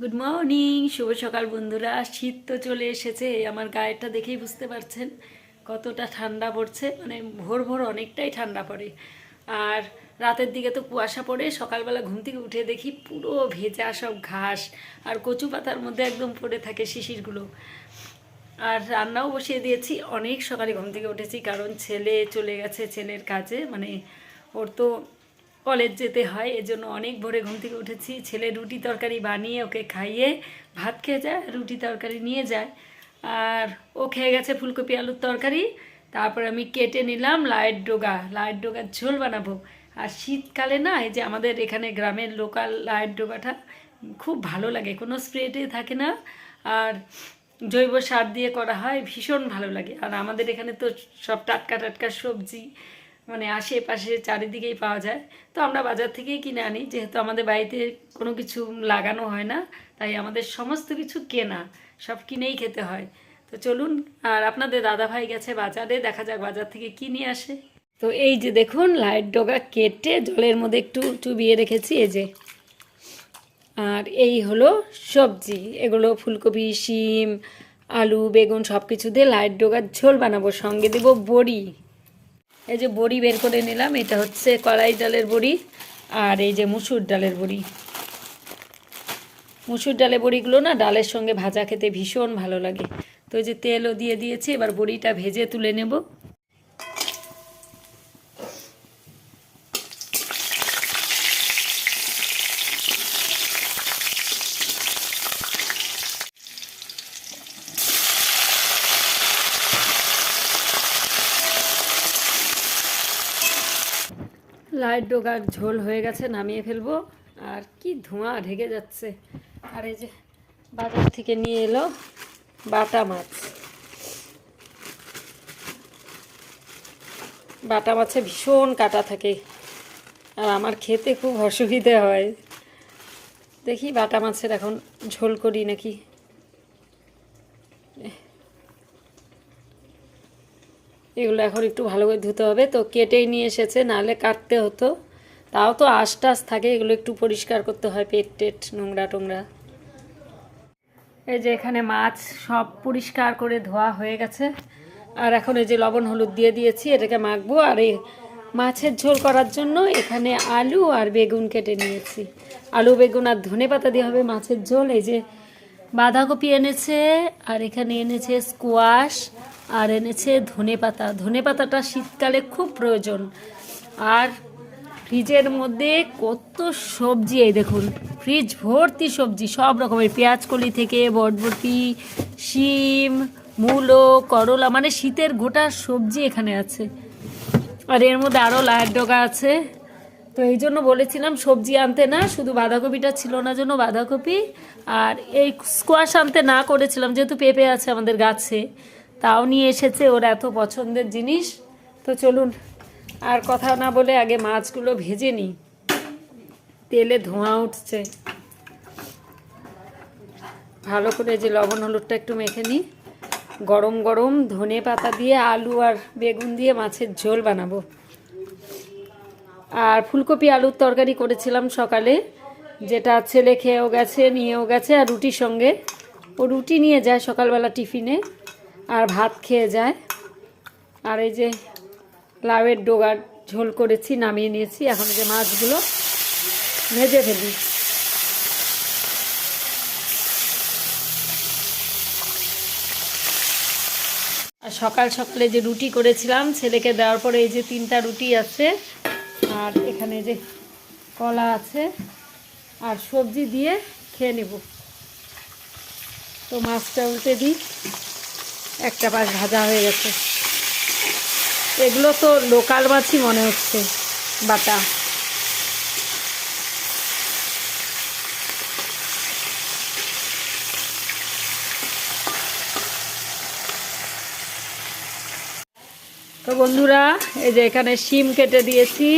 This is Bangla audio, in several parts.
গুড মর্নিং শুভ সকাল বন্ধুরা। শীত তো চলে এসেছে, আমার গায়েটা দেখেই বুঝতে পারছেন কতটা ঠান্ডা পড়ছে। মানে ভোর ভোর অনেকটাই ঠান্ডা পড়ে। আর রাতের দিকে তো কুয়াশা পড়ে, সকালবেলা ঘুম থেকে উঠে দেখি পুরো ভেজা সব ঘাস আর কচু পাতার মধ্যে একদম পড়ে থাকে শিশিরগুলো। আর রান্নাও বসিয়ে দিয়েছি, অনেক সকালে ঘুম থেকে উঠেছি, কারণ ছেলে চলে গেছে ছেলের কাজে। মানে ওর তো কলেজ যেতে হয়, এজন্য অনেক ভোরে ঘুম থেকে উঠেছি। ছেলে রুটি তরকারি বানিয়ে ওকে খাইয়ে ভাত খেয়ে যায়, রুটি তরকারি নিয়ে যায়। আর ও খেয়ে গেছে ফুলকপি আলুর তরকারি। তারপর আমি কেটে নিলাম, লাইট ডোগা, লাইট ডোগার ঝোল বানাবো। আর শীতকালে না, এই যে আমাদের এখানে গ্রামের লোকাল লাইট ডোগাটা খুব ভালো লাগে, কোনো স্প্রেটে থাকে না। আর জৈব সার দিয়ে করা হয়, ভীষণ ভালো লাগে। আর আমাদের এখানে তো সব টাটকা টাটকা সবজি মানে আশেপাশে চারিদিকেই পাওয়া যায়। তো আমরা বাজার থেকেই কিনে আনি। যেহেতু আমাদের বাড়িতে কোনো কিছু লাগানো হয় না, তাই আমাদের সমস্ত কিছু কেনা, সব কিনেই খেতে হয়। তো চলুন, আর আপনাদের দাদা ভাই গেছে বাজারে, দেখা যাক বাজার থেকে কি নিয়ে আসে। তো এই যে দেখুন, লাইট ডগা কেটে জলের মধ্যে একটু চুবিয়ে রেখেছি, এই যে। আর এই হলো সবজি, এগুলো ফুলকপি, শিম, আলু, বেগুন সব কিছু দিয়ে লাইট ডোগার ঝোল বানাবো। সঙ্গে দেবো বড়ি। এই যে বড়ি বের করে নিলাম, এটা হচ্ছে কড়াই ডালের বড়ি আর এই যে মুসুর ডালের বড়ি। মুসুর ডালের বড়িগুলো না ডালের সঙ্গে ভাজা খেতে ভীষণ ভালো লাগে। তো এই যে তেলও দিয়ে দিয়েছি, এবার বড়িটা ভেজে তুলে নেব। লাইট ডোগার ঝোল হয়ে গেছে, নামিয়ে ফেলব। আর কি ধোঁয়া ঢেকে যাচ্ছে। আর এই যে বাজার থেকে নিয়ে এলো বাটা মাছ। বাটা মাছে ভীষণ কাটা থাকে। আর আমার খেতে খুব অসুবিধে হয়। দেখি বাটা মাছের এখন ঝোল করি নাকি। এগুলো এখন একটু ভালো করে ধুতে হবে। তো কেটেই নিয়ে এসেছে, নাহলে কাটতে হতো। তাও তো আশ টাশ থাকে, এগুলো একটু পরিষ্কার করতে হয় পেট টেট, নোংরা টোংরা। এই যে এখানে মাছ সব পরিষ্কার করে ধোয়া হয়ে গেছে। আর এখন এই যে লবণ হলুদ দিয়ে দিয়েছি, এটাকে মাখবো। আর এই মাছের ঝোল করার জন্য এখানে আলু আর বেগুন কেটে নিয়েছি। আলু, বেগুন আর ধনে পাতা দিয়ে হবে মাছের ঝোল। এই যে বাঁধাকপি এনেছে, আর এখানে এনেছে স্কোয়াশ আর এনেছে ধনে পাতা। ধনে পাতাটা শীতকালে খুব প্রয়োজন। আর ফ্রিজের মধ্যে কত সবজি, এই দেখুন, ফ্রিজ ভর্তি সবজি, সব রকমের পেঁয়াজ কলি থেকে বটবটি শিম, মূলো, করলা মানে শীতের গোটা সবজি এখানে আছে। আর এর মধ্যে আরও লায়ের ডগা আছে। তো এই জন্য বলেছিলাম সবজি আনতে না, শুধু বাঁধাকপিটা ছিল না জন্য বাঁধাকপি। আর এই স্কোয়াশ আনতে না করেছিলাম, যেহেতু পেঁপে আছে আমাদের গাছে, তাও নিয়ে এসেছে ওর এত পছন্দের জিনিস। তো চলুন, আর কথা না বলে আগে মাছগুলো ভেজে নিই। তেলে ধোঁয়া উঠছে। ভালো করে যে লবণ হলুদটা একটু মেখে নিই। গরম গরম ধনে পাতা দিয়ে আলু আর বেগুন দিয়ে মাছের ঝোল বানাবো। আর ফুলকপি আলুর তরকারি করেছিলাম সকালে। যেটা ছেলে খেয়েও গেছে, নিয়েও গেছে, আর রুটির সঙ্গে। ও রুটি নিয়ে যায় সকালবেলা টিফিনে, আর ভাত খেয়ে যায়। আর এই যে লাউয়ের ডোগার ঝোল করেছি, নামিয়ে নিয়েছি। এখন যে মাছগুলো ভেজে ফেলি। আর সকাল সকালে যে রুটি করেছিলাম, ছেলেকে দেওয়ার পরে এই যে তিনটা রুটি আছে আর এখানে যে কলা আছে আর সবজি দিয়ে খেয়ে নেব। তো মাছটা উল্টে দিই। একটা পাশ ভাজা হয়ে গেছে। এগুলো তো লোকাল মাছই মনে হচ্ছে, বাটা। তো বন্ধুরা, এই যে এখানে শিম কেটে দিয়েছি।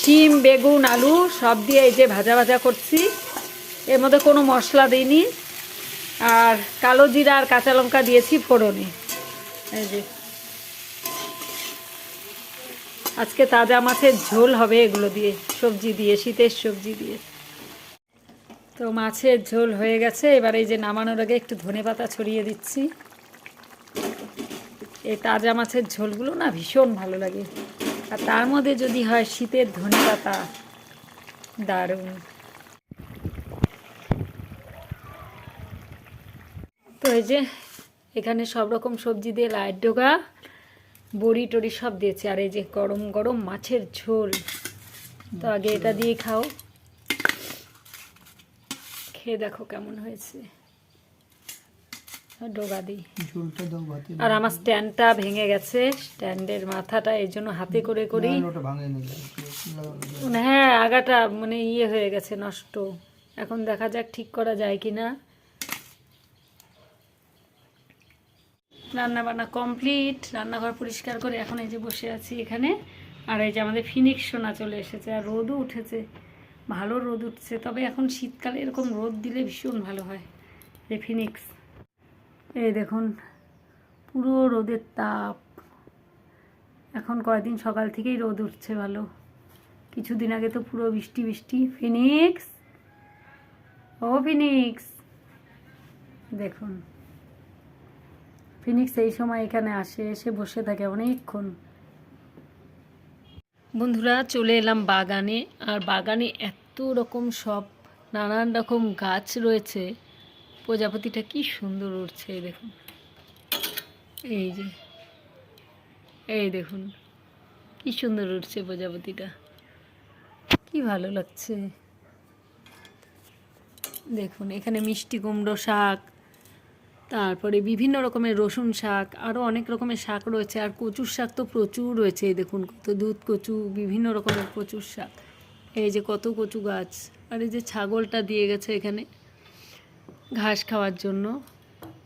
শিম, বেগুন, আলু সব দিয়ে এই যে ভাজা ভাজা করছি। এর মধ্যে কোনো মশলা দিইনি। আর কালো জিরা আর কাঁচা লঙ্কা দিয়েছি ফোড়নে। এই যে। আজকে তাজা মাছের ঝোল হবে এগুলো দিয়ে, সবজি দিয়ে, শীতের সবজি দিয়ে। তো মাছের ঝোল হয়ে গেছে। এবার এই যে নামানোর আগে একটু ধনে পাতা ছড়িয়ে দিচ্ছি। এই তাজা মাছের ঝোলগুলো না ভীষণ ভালো লাগে। আর তার মধ্যে যদি হয় শীতের ধনে পাতা দারুণ। তো এই যে এখানে সব রকম সবজি দিয়ে লাইট ডোগা বড়ি টড়ি সব দিয়েছে। আর এই যে গরম গরম মাছের ঝোল। তো আগে এটা দিয়ে খাও। খেয়ে দেখো কেমন হয়েছে। ডোগা দিই। আর আমার স্ট্যান্ডটা ভেঙে গেছে স্ট্যান্ডের মাথাটা এই জন্য হাতে করে করি। হ্যাঁ আগাটা মানে ইয়ে হয়ে গেছে নষ্ট। এখন দেখা যাক ঠিক করা যায় কি না রান্না বান্না কমপ্লিট রান্নাঘর পরিষ্কার করে এখন এই যে বসে আছি এখানে। আর এই যে আমাদের ফিনিক্স সোনা চলে এসেছে আর রোদও উঠেছে। ভালো রোদ উঠছে তবে এখন শীতকালে এরকম রোদ দিলে ভীষণ ভালো হয় যে ফিনিক্স। এই দেখুন, পুরো রোদের তাপ। এখন কয়দিন সকাল থেকেই রোদ উঠছে ভালো। কিছুদিন আগে তো পুরো বৃষ্টি বৃষ্টি। ফিনিক্স? ও ফিনিক্স। দেখুন, ফিনিক্স এই সময় এখানে আসে, এসে বসে থাকে অনেকক্ষণ। বন্ধুরা, চলে এলাম বাগানে। আর বাগানে এত রকম সব নানান রকম গাছ রয়েছে। প্রজাপতিটা কি সুন্দর উঠছে দেখুন। এই যে, এই দেখুন, কি সুন্দর উঠছে প্রজাপতিটা। কি ভালো লাগছে। দেখুন, এখানে মিষ্টি কুমড়ো শাক, তারপরে বিভিন্ন রকমের রসুন শাক আরও অনেক রকমের শাক রয়েছে, আর কচুর শাক তো প্রচুর রয়েছে দেখুন, কত দুধ, কচু, বিভিন্ন রকমের প্রচুর শাক। এই যে কত কচু গাছ, আর এই যে ছাগলটা দিয়ে গেছে এখানে। ঘাস খাওয়ার জন্য।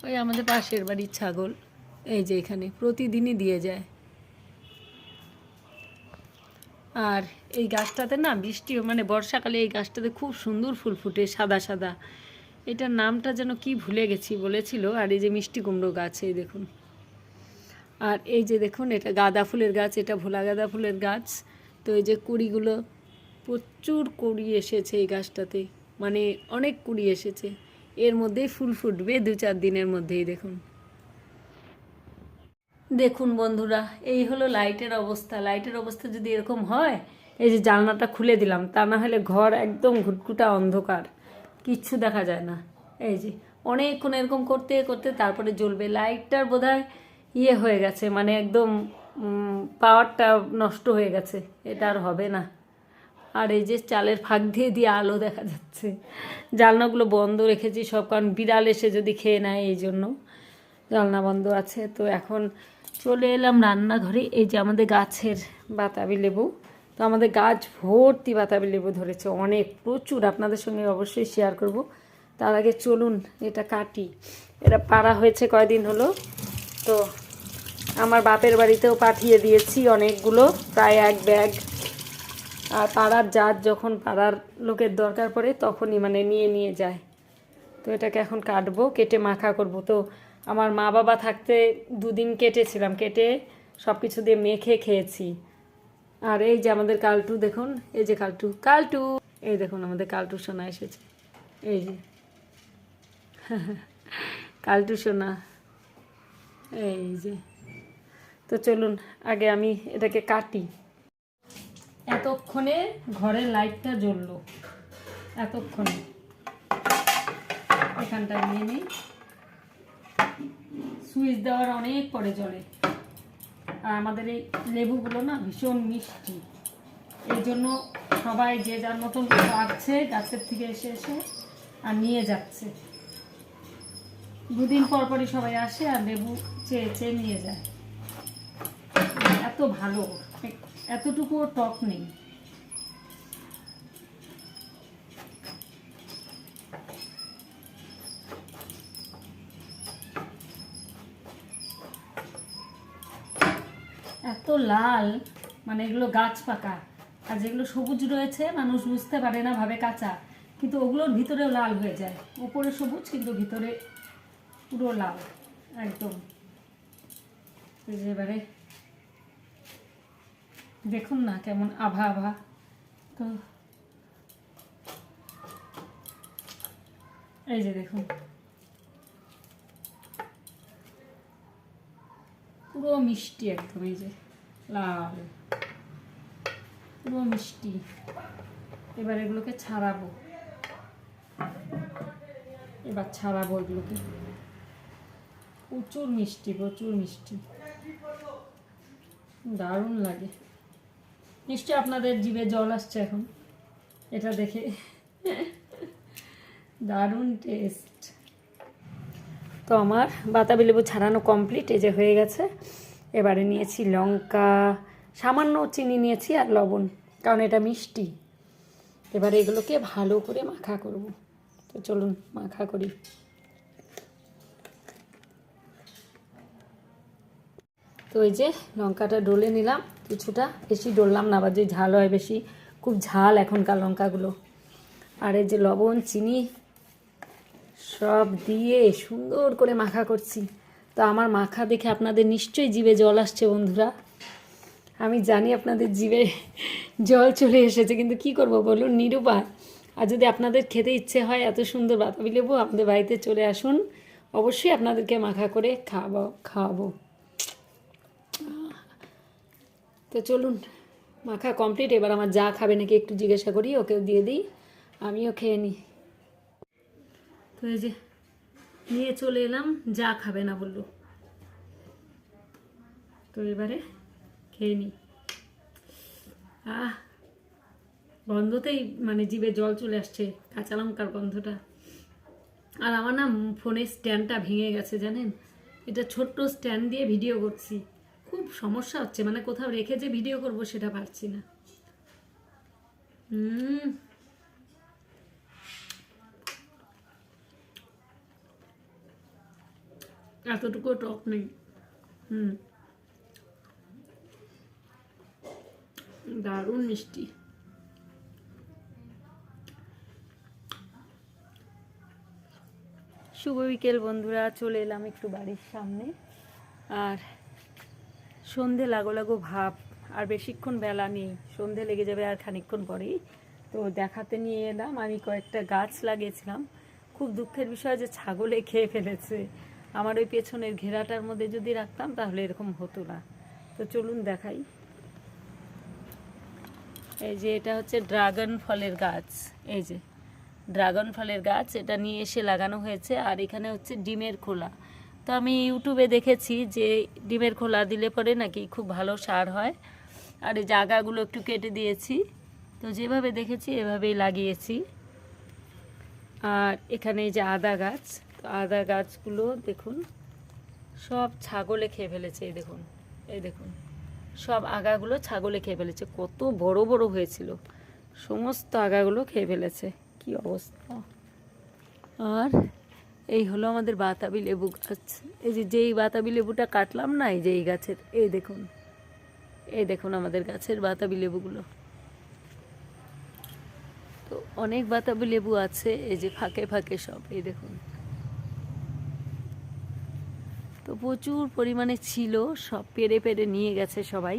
ওই আমাদের পাশের বাড়ির ছাগল, এই যে এখানে, প্রতিদিনই দিয়ে যায়। আর এই গাছটাতে না বৃষ্টি মানে বর্ষাকালে এই গাছটাতে খুব সুন্দর ফুল ফুটে, সাদা সাদা। এটার নামটা যেন কি ভুলে গেছি বলেছিল, আর এই যে মিষ্টি কুমড়ো গাছ, এই দেখুন। আর এই যে দেখুন, এটা গাঁদা ফুলের গাছ, এটা ভোলা গাঁদা ফুলের গাছ। তো এই যে কুড়িগুলো, প্রচুর কুড়ি এসেছে এই গাছটাতে মানে অনেক কুড়ি এসেছে। এর মধ্যেই ফুল ফুটবে দু চার দিনের মধ্যেই, দেখুন। দেখুন বন্ধুরা, এই হলো লাইটের অবস্থা। লাইটের অবস্থা যদি এরকম হয়, এই যে জানলাটা খুলে দিলাম, তা না হলে ঘর একদম ঘুটকুটা অন্ধকার। কিচ্ছু দেখা যায় না। এই যে, অনেকক্ষণ এরকম করতে করতে তারপরে জ্বলবে। লাইটটার বোধহয় ইয়ে হয়ে গেছে মানে একদম পাওয়ারটা নষ্ট হয়ে গেছে। এটা আর হবে না। আর এই যে চালের ফাঁক দিয়ে দিয়ে আলো দেখা যাচ্ছে। জানলাগুলো বন্ধ রেখেছি সব, কারণ বিড়াল এসে যদি খেয়ে নেয় এই জন্য জানলা বন্ধ আছে। তো এখন চলে এলাম রান্নাঘরে, এই যে আমাদের গাছের বাতাবি লেবু। তো আমাদের গাছ ভর্তি বাতাবি লেবু ধরেছে অনেক, প্রচুর। আপনাদের সঙ্গে অবশ্যই শেয়ার করব। তার আগে চলুন, এটা কাটি। এটা পাড়া হয়েছে কয়দিন হলো। তো আমার বাপের বাড়িতেও পাঠিয়ে দিয়েছি অনেকগুলো, প্রায় এক ব্যাগ। আর পাড়ার জাত যখন পাড়ার লোকের দরকার পড়ে তখনই মানে নিয়ে নিয়ে যায়। তো এটাকে এখন কাটবো, কেটে মাখা করব। তো আমার মা বাবা থাকতে দুদিন কেটেছিলাম, কেটে সব কিছু দিয়ে মেখে খেয়েছি। আর এই যে আমাদের কালটু দেখুন, এই যে কালটু কালটু! এই দেখুন আমাদের কালটু সোনা এসেছে। এই যে। কালটু সোনা। এই যে। তো চলুন, আগে আমি এটাকে কাটি। এতক্ষণে ঘরের লাইটটা জ্বললো। এতক্ষণে। এখানটা নিয়ে নিই। সুইচ দেওয়ার অনেক পরে জ্বলে। আর আমাদের এই লেবুগুলো না ভীষণ মিষ্টি। এই জন্য সবাই যে যার মতন পারছে গাছের থেকে এসে এসে আর নিয়ে যাচ্ছে। দুদিন পর পরই সবাই আসে আর লেবু চেয়ে চেয়ে নিয়ে যায়। এত ভালো। এতটুকুও টক নেই। এত লাল মানে এগুলো গাছ পাকা। আর যেগুলো সবুজ রয়েছে, মানুষ বুঝতে পারে না ভাবে কাঁচা। কিন্তু ওগুলোর ভিতরেও লাল হয়ে যায়। উপরে সবুজ, কিন্তু ভিতরে পুরো লাল। একদম। এবারে দেখুন না কেমন আভা আভা তো এই যে দেখুন। পুরো মিষ্টি একদম, এই যে লাল। পুরো মিষ্টি। এবার এগুলোকে ছাড়াবো। এবার ছাড়াবো এগুলোকে। প্রচুর মিষ্টি প্রচুর মিষ্টি। দারুণ লাগে। নিশ্চয়ই আপনাদের জিভে জল আসছে এখন। এটা দেখে। দারুণ টেস্ট। তো আমার বাতাবি লেবু ছাড়ানো কমপ্লিট এই যে হয়ে গেছে। এবারে নিয়েছি লঙ্কা, সামান্য চিনি নিয়েছি আর লবণ, কারণ এটা মিষ্টি। এবারে এগুলোকে ভালো করে মাখা করব। তো চলুন, মাখা করি। তো এই যে লঙ্কাটা ডলে নিলাম। কিছুটা বেশি ডললাম না, আবার যে ঝাল হয় বেশি, খুব ঝাল এখনকার লঙ্কাগুলো। আর এই যে লবণ, চিনি, সব দিয়ে সুন্দর করে মাখা করছি। তো আমার মাখা দেখে আপনাদের নিশ্চয়ই জিভে জল আসছে, বন্ধুরা। আমি জানি আপনাদের জিভে জল চলে এসেছে, কিন্তু কি করব বলুন, নিরুপায়। আর যদি আপনাদের খেতে ইচ্ছে হয় এত সুন্দর বাতাবি লেবু, আমাদের বাড়িতে চলে আসুন। অবশ্যই আপনাদেরকে মাখা করে খাওয়াবো খাওয়াবো। তো চলুন, মাখা কমপ্লিট এবার আমার যা খাবে নাকি একটু জিজ্ঞাসা করি, ওকেও দিয়ে দিই, আমিও খেয়ে নিই। তো এই যে, নিয়ে চলে এলাম, যা খাবে না বলল। তো এবারে খেয়ে নিই। আহ, গন্ধতেই মানে জিভে জল চলে আসছে, কাঁচা লঙ্কার গন্ধটা। আর আমার না ফোনের স্ট্যান্ডটা ভেঙে গেছে, জানেন? এটা ছোট্ট স্ট্যান্ড দিয়ে ভিডিও করছি। খুব সমস্যা হচ্ছে মানে কোথাও রেখে যে ভিডিও করব সেটা পারছি না। এতটুকু টক নেই। হুম। দারুণ মিষ্টি। শুভ বিকেল বন্ধুরা, চলে এলাম একটু বাড়ির সামনে। আর সন্ধে লাগো লাগো ভাব, আর বেশিক্ষণ বেলা নেই, সন্ধে লেগে যাবে আর খানিকক্ষণ পরেই। তো দেখাতে নিয়ে এলাম, আমি কয়েকটা গাছ লাগিয়েছিলাম। খুব দুঃখের বিষয় যে ছাগলে খেয়ে ফেলেছে। আমার ওই পেছনের ঘেরাটার মধ্যে যদি রাখতাম, তাহলে এরকম হতো না। তো চলুন দেখাই। এই যে এটা হচ্ছে ড্রাগন ফলের গাছ। এই যে ড্রাগন ফলের গাছ, এটা নিয়ে এসে লাগানো হয়েছে, আর এখানে হচ্ছে ডিমের খোলা। তো আমি ইউটিউবে দেখেছি যে ডিমের খোলা দিলে পরে নাকি খুব ভালো সার হয়। আর এই জায়গাগুলো একটু কেটে দিয়েছি। তো যেভাবে দেখেছি, এভাবেই লাগিয়েছি। আর এখানে যে আদা গাছ, তো আদা গাছগুলো দেখুন, সব ছাগলে খেয়ে ফেলেছে, এই দেখুন এই দেখুন। সব আগাগুলো ছাগলে খেয়ে ফেলেছে, কত বড় বড় হয়েছিল। সমস্ত আগাগুলো খেয়ে ফেলেছে, কি অবস্থা। আর এই হলো আমাদের বাতাবি লেবু গাছ। এই যে যেই বাতাবি লেবুটা কাটলাম না, এই যে এই গাছের, এই দেখুন এই দেখুন আমাদের গাছের বাতাবি লেবুগুলো। তো অনেক বাতাবি লেবু আছে, এই যে ফাঁকে ফাঁকে সব, এই দেখুন। তো প্রচুর পরিমাণে ছিল, সব পেরে পেরে নিয়ে গেছে সবাই।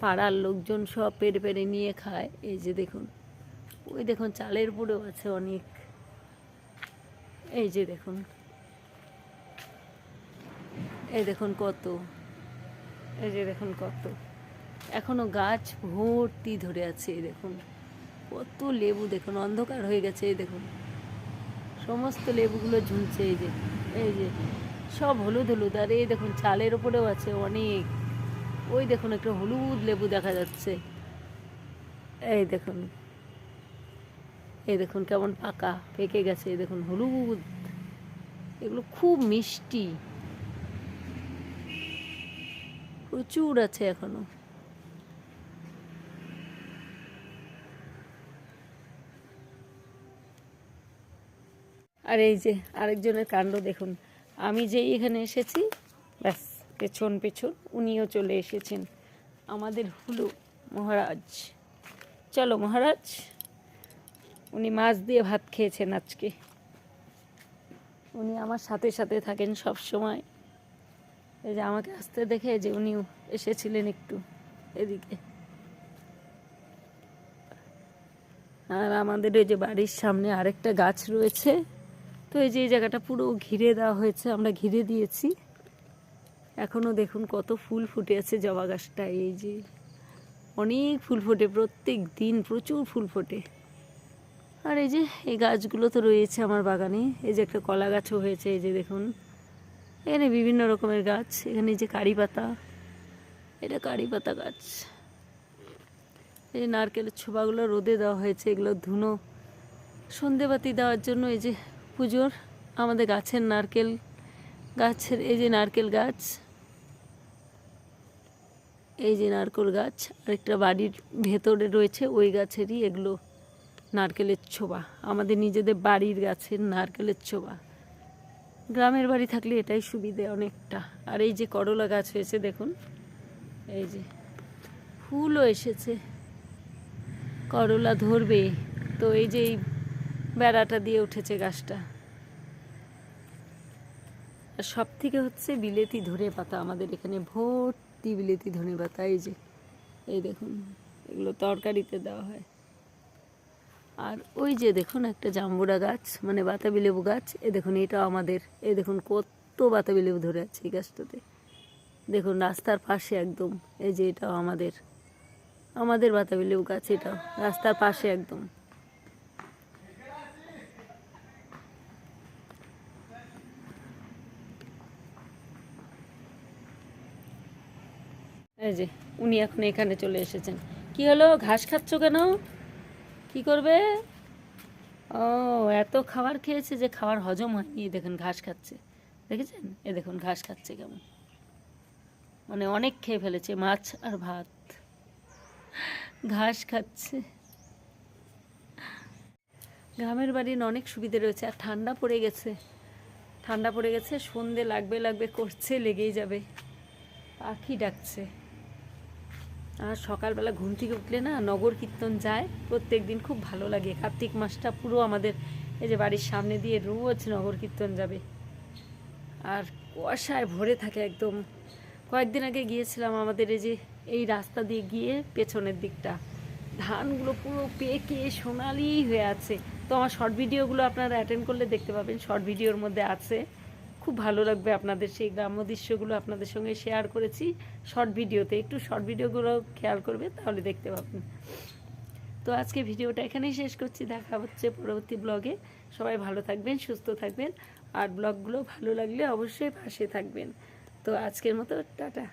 পাড়ার লোকজন সব পেরে পেরে নিয়ে খায়, এই যে দেখুন। ওই দেখুন, চালের উপরেও আছে অনেক। এই যে দেখুন। এই দেখুন কত। এই যে দেখুন কত। এখনও গাছ ভর্তি ধরে আছে, এই দেখুন। কত লেবু দেখুন, অন্ধকার হয়ে গেছে, এই দেখুন। সমস্ত লেবুগুলো ঝুলছে, এই যে এই যে। সব হলুদ হলুদ, আর এই দেখুন চালের উপরেও আছে অনেক। ওই দেখুন একটা হলুদ লেবু দেখা যাচ্ছে। এই দেখুন। এই দেখুন কেমন পাকা, পেকে গেছে, এই দেখুন হলুদ। এগুলো খুব মিষ্টি। প্রচুর আছে এখনও। আর এই যে আরেকজনের কাণ্ড দেখুন। আমি যেই এখানে এসেছি, ব্যাস, পেছন পেছন উনিও চলে এসেছেন। আমাদের হুলু মহারাজ। চলো মহারাজ। উনি মাছ দিয়ে ভাত খেয়েছেন আজকে। উনি আমার সাথে সাথে থাকেন সব সময়। এই যে আমাকে আসতে দেখে যে উনি এসেছিলেন একটু এদিকে। আর আমাদের ওই যে বাড়ির সামনে আরেকটা গাছ রয়েছে। তো এই যে এই জায়গাটা পুরো ঘিরে দেওয়া হয়েছে, আমরা ঘিরে দিয়েছি। এখনও দেখুন কত ফুল ফুটে আছে জবা গাছটা এই যে অনেক ফুল ফোটে, প্রত্যেক দিন প্রচুর ফুল ফোটে। আর এই যে, এই গাছগুলো তো রয়েছে আমার বাগানে। এই যে একটা কলা গাছও হয়েছে, এই যে দেখুন। এখানে বিভিন্ন রকমের গাছ। এখানে এই যে কারি পাতা। এটা কারি পাতা গাছ। এই যে নারকেলের ছোপাগুলো রোদে দেওয়া হয়েছে, এগুলো ধুনো। সন্ধেবাতি দেওয়ার জন্য এই যে পুজোর আমাদের গাছের নারকেল গাছের, এই যে নারকেল গাছ। এই যে নারকেল গাছ। আরেকটা বাড়ির ভেতরে রয়েছে ওই গাছেরই এগুলো। নারকেলের ছোবা আমাদের নিজেদের বাড়ির গাছের নারকেলের ছোবা গ্রামের বাড়ি থাকলে এটাই সুবিধে অনেকটা। আর এই যে করলা গাছ হয়েছে, দেখুন। এই যে ফুলও এসেছে। করলা ধরবে। তো এই যে এই বেড়াটা দিয়ে উঠেছে গাছটা। আর সব থেকে হচ্ছে বিলেতি ধনে পাতা। আমাদের এখানে ভর্তি বিলেতি ধনে পাতা। এই যে, এই দেখুন, এগুলো তরকারিতে দেওয়া হয়। আর ওই যে দেখুন একটা জাম্বুরা গাছ মানে বাতাবি লেবু গাছ। এ দেখুন এটা আমাদের। এ দেখুন, কত বাতাবি লেবু ধরে আছে এই গাছটাতে। দেখুন, রাস্তার পাশে একদম, এই যে এটাও আমাদের। আমাদের বাতাবি লেবু গাছ এটাও, রাস্তার পাশে একদম। এই যে, উনি এখন এখানে চলে এসেছেন। কি হলো? ঘাস খাচ্ছ কেন? কি করবে? ও, এত খাবার খেয়েছে যে খাবার হজম হয়নি। দেখুন, ঘাস খাচ্ছে। দেখেছেন? এ দেখুন, ঘাস খাচ্ছে কেমন। মানে অনেক খেয়ে ফেলেছে, মাছ আর ভাত। ঘাস খাচ্ছে। গ্রামের বাড়ির অনেক সুবিধে রয়েছে। আর ঠান্ডা পড়ে গেছে। ঠান্ডা পড়ে গেছে, সন্ধে লাগবে লাগবে, করছে, লেগেই যাবে। পাখি ডাকছে। আর সকালবেলা ঘুম থেকে উঠলে না নগর কীর্তন যায়, প্রত্যেক দিন খুব ভালো লাগে। কার্তিক মাসটা পুরো আমাদের এই যে বাড়ির সামনে দিয়ে রোজ নগর কীর্তন যাবে। আর কুয়াশায় ভরে থাকে একদম। কয়েকদিন আগে গিয়েছিলাম আমাদের এই যে এই রাস্তা দিয়ে গিয়ে পেছনের দিকটা। ধানগুলো পুরো পেকে সোনালি হয়ে আছে। তো আমার শর্ট ভিডিওগুলো আপনারা অ্যাটেন্ড করলে দেখতে পাবেন। শর্ট ভিডিওর মধ্যে আছে। খুব ভালো লাগবে আপনাদের সেই গ্রাম্য দৃশ্যগুলো আপনাদের সঙ্গে শেয়ার করেছি। শর্ট ভিডিওতে একটু শর্ট ভিডিওগুলো খেয়াল করবে, তাহলে দেখতে পাবেন। তো আজকে ভিডিওটা এখানেই শেষ করছি, দেখা হচ্ছে পরবর্তী ব্লগে সবাই ভালো থাকবেন, সুস্থ থাকবেন, আর ব্লগগুলো ভালো লাগলে অবশ্যই পাশে থাকবেন। তো আজকের মতো, টাটা।